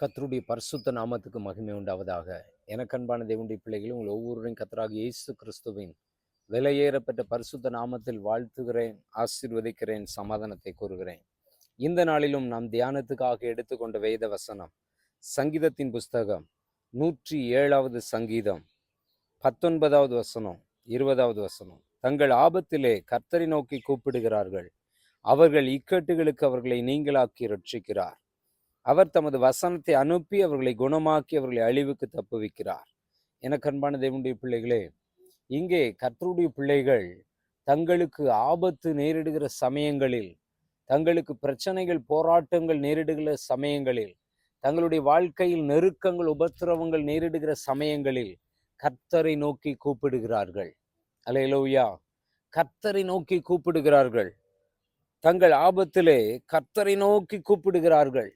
கத்தருடைய பரிசுத்த நாமத்துக்கு மகிமை உண்டாவதாக. எனக்கன்பான தேவனுடைய பிள்ளைகளும் உங்கள் ஒவ்வொருவரையும் கத்தராக இயேசு கிறிஸ்துவின் விலையேறப்பட்ட பரிசுத்த நாமத்தில் வாழ்த்துகிறேன் ஆசீர்வதிக்கிறேன் சமாதானத்தை கூறுகிறேன். இந்த நாளிலும் நாம் தியானத்துக்காக எடுத்துக்கொண்ட வேத வசனம் சங்கீதத்தின் புஸ்தகம் நூற்றி ஏழாவது சங்கீதம் பத்தொன்பதாவது வசனம் இருபதாவது வசனம். தங்கள் ஆபத்திலே கர்த்தரை நோக்கி கூப்பிடுகிறார்கள். அவர்கள் இக்கட்டுகளுக்கு அவர்களை நீங்களாக்கி ரட்சிக்கிறார் அவர் தமது வசனத்தை அனுப்பி அவர்களை குணமாக்கி அவர்களை அழிவுக்கு தப்புவிக்கிறார். எனக்கு அன்பான தேவனுடைய பிள்ளைகளே இங்கே கர்த்தருடைய பிள்ளைகள் தங்களுக்கு ஆபத்து நேரிடுகிற சமயங்களில் தங்களுக்கு பிரச்சனைகள் போராட்டங்கள் நேரிடுகிற சமயங்களில் தங்களுடைய வாழ்க்கையில் நெருக்கங்கள் உபத்திரவங்கள் நேரிடுகிற சமயங்களில் கர்த்தரை நோக்கி கூப்பிடுகிறார்கள். அலையலோயா கர்த்தரை நோக்கி கூப்பிடுகிறார்கள். தங்கள் ஆபத்திலே கர்த்தரை நோக்கி கூப்பிடுகிறார்கள்.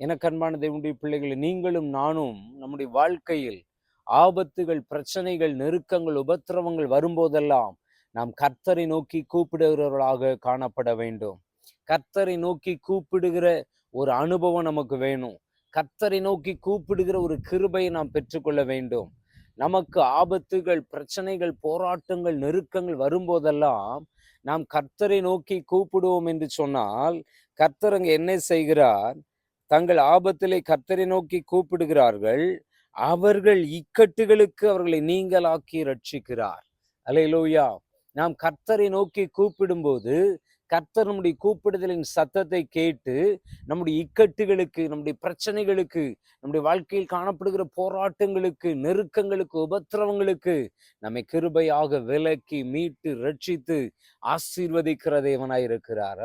எனக்கன்பான தேவனுடைய பிள்ளைகளை நீங்களும் நானும் நம்முடைய வாழ்க்கையில் ஆபத்துகள் பிரச்சனைகள் நெருக்கங்கள் உபத்திரவங்கள் வரும்போதெல்லாம் நாம் கர்த்தரை நோக்கி கூப்பிடுகிறவர்களாக காணப்பட வேண்டும். கர்த்தரை நோக்கி கூப்பிடுகிற ஒரு அனுபவம் நமக்கு வேணும். கர்த்தரை நோக்கி கூப்பிடுகிற ஒரு கிருபையை நாம் பெற்றுக்கொள்ள வேண்டும். நமக்கு ஆபத்துகள் பிரச்சனைகள் போராட்டங்கள் நெருக்கங்கள் வரும்போதெல்லாம் நாம் கர்த்தரை நோக்கி கூப்பிடுவோம் என்று சொன்னால் கர்த்தர் என்ன செய்கிறார்? தங்கள் ஆபத்திலே கர்த்தரை நோக்கி கூப்பிடுகிறார்கள். அவர்கள் இக்கட்டுகளுக்கு அவர்களை நீங்களாக்கி ரட்சிக்கிறார் அலையலோயா நாம் கர்த்தரை நோக்கி கூப்பிடும்போது கர்த்தர் நம்முடைய கூப்பிடுதலின் சத்தத்தை கேட்டு நம்முடைய இக்கட்டுகளுக்கு நம்முடைய பிரச்சனைகளுக்கு நம்முடைய வாழ்க்கையில் காணப்படுகிற போராட்டங்களுக்கு நெருக்கங்களுக்கு உபத்திரவங்களுக்கு நம்மை கிருபையாக விலக்கி மீட்டு ரட்சித்து ஆசீர்வதிக்கிற தேவனாய் இருக்கிறார்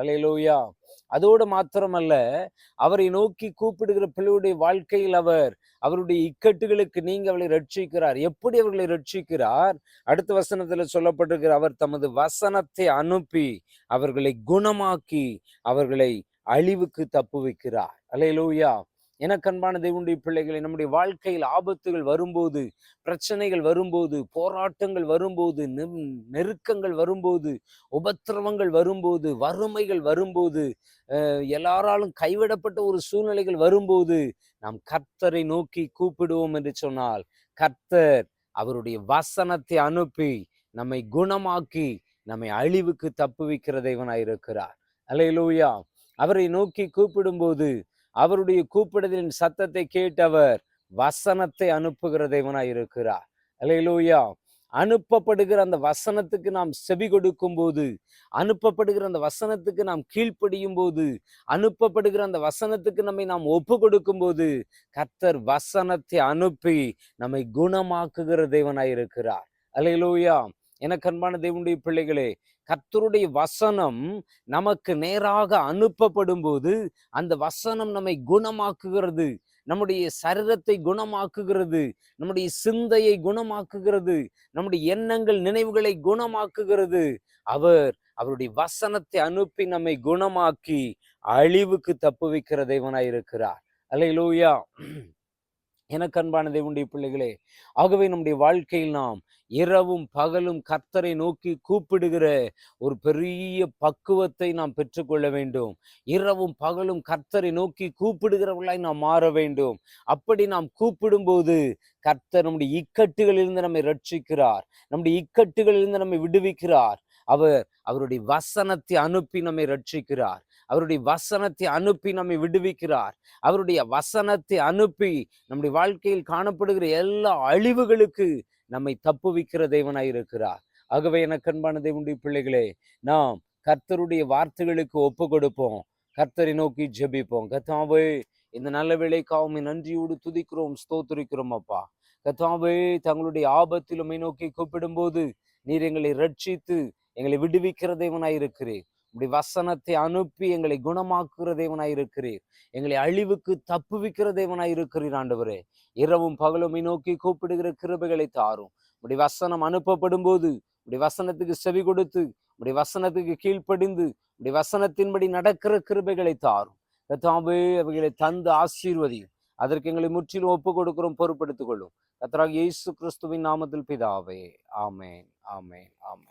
அதோடு மாத்திரமல்ல அவரை நோக்கி கூப்பிடுகிற பிள்ளையுடைய வாழ்க்கையில் அவர் அவருடைய இக்கட்டுகளுக்கு நீங்க அவளை ரட்சிக்கிறார். எப்படி அவர்களை ரட்சிக்கிறார்? அடுத்த வசனத்துல சொல்லப்பட்டிருக்கிற அவர் தமது வசனத்தை அனுப்பி அவர்களை குணமாக்கி அவர்களை அழிவுக்கு தப்பு வைக்கிறார் அலையலூயா எனக்கன்பான தேவனுடைய பிள்ளைகளை நம்முடைய வாழ்க்கையில் ஆபத்துகள் வரும்போது பிரச்சனைகள் வரும்போது போராட்டங்கள் வரும்போது நெருக்கங்கள் வரும்போது உபத்திரவங்கள் வரும்போது வறுமைகள் வரும்போது எல்லாராலும் கைவிடப்பட்ட ஒரு சூழ்நிலைகள் வரும்போது நாம் கர்த்தரை நோக்கி கூப்பிடுவோம் என்று சொன்னால் கர்த்தர் அவருடைய வசனத்தை அனுப்பி நம்மை குணமாக்கி நம்மை அழிவுக்கு தப்புவிக்கிற தெய்வனாயிருக்கிறார் அலையிலூயா அவரை நோக்கி கூப்பிடும்போது அவருடைய கூப்பிடுதலின் சத்தத்தை கேட்டவர் வசனத்தை அனுப்புகிற தேவனாய் இருக்கிறார். அலையிலூயா அனுப்பப்படுகிற அந்த வசனத்துக்கு நாம் செவி கொடுக்கும் போது அனுப்பப்படுகிற அந்த வசனத்துக்கு நாம் கீழ்ப்படியும் போது அனுப்பப்படுகிற அந்த வசனத்துக்கு நம்மை நாம் ஒப்பு கொடுக்கும் போது கர்த்தர் வசனத்தை அனுப்பி நம்மை குணமாக்குகிற தேவனாய் இருக்கிறார். அலையிலூயா எனக்கு அன்பான தேவனுடைய பிள்ளைகளே கர்த்தருடைய வசனம் நமக்கு நேராக அனுப்பப்படும் போது அந்த வசனம் நம்மை குணமாக்குகிறது. நம்முடைய சரீரத்தை குணமாக்குகிறது. நம்முடைய சிந்தையை குணமாக்குகிறது. நம்முடைய எண்ணங்கள் நினைவுகளை குணமாக்குகிறது. அவர் அவருடைய வசனத்தை அனுப்பி நம்மை குணமாக்கி அழிவுக்கு தப்பு வைக்கிற தெய்வனாயிருக்கிறார் இருக்கிறார் எனக்கு அன்பான தேவனுடைய பிள்ளைகளே ஆகவே நம்முடைய வாழ்க்கையில் நாம் இரவும் பகலும் கர்த்தரை நோக்கி கூப்பிடுகிற ஒரு பெரிய பக்குவத்தை நாம் பெற்றுக்கொள்ள வேண்டும். இரவும் பகலும் கர்த்தரை நோக்கி கூப்பிடுகிறவர்களாய் நாம் மாற வேண்டும். அப்படி நாம் கூப்பிடும்போது கர்த்தர் நம்முடைய இக்கட்டுகளிலிருந்து நம்மை ரட்சிக்கிறார். நம்முடைய இக்கட்டுகளிலிருந்து நம்மை விடுவிக்கிறார். அவர் அவருடைய வசனத்தை அனுப்பி நம்மை ரட்சிக்கிறார். அவருடைய வசனத்தை அனுப்பி நம்மை விடுவிக்கிறார். அவருடைய வசனத்தை அனுப்பி நம்முடைய வாழ்க்கையில் காணப்படுகிற எல்லா அழிவுகளுக்கு நம்மை தப்புவிக்கிற தேவனாய் இருக்கிறார். ஆகவே எனக்கு அன்பான தேவனுடைய பிள்ளைகளே நாம் கர்த்தருடைய வார்த்தைகளுக்கு ஒப்பு கொடுப்போம் கர்த்தரை நோக்கி ஜெபிப்போம். கத்தாவே இந்த நல்ல வேலைக்காவும் நன்றியோடு துதிக்கிறோம் ஸ்தோத்திரிக்கிறோம் அப்பா. கத்தாவே தங்களுடைய ஆபத்திலுமை நோக்கி கூப்பிடும்போது நீர் எங்களை ரட்சித்து எங்களை விடுவிக்கிற தேவனாய் இருக்கிறீர். இப்படி வசனத்தை அனுப்பி எங்களை குணமாக்குற தேவனாய் இருக்கிறீர். எங்களை அழிவுக்கு தப்புவிக்கிற தேவனாய் இருக்கிறீர் ஆண்டவரே. இரவும் பகலும் நோக்கி கூப்பிடுகிற கிருபைகளை தாரும். இப்படி வசனம் அனுப்பப்படும் போது இப்படி வசனத்துக்கு செவி கொடுத்து இப்படி வசனத்துக்கு கீழ்ப்படிந்து இப்படி வசனத்தின்படி நடக்கிற கிருபைகளை தாரும். கத்தாவே அவைகளை தந்து ஆசீர்வதியும். அதற்கு எங்களை முற்றிலும் ஒப்பு கொடுக்கிறோம் பொறுப்படுத்திக் கொள்ளும். கத்தராக இயேசு கிறிஸ்துவின் நாமத்தில் பிதாவே. ஆமேன் ஆமேன் ஆமேன்.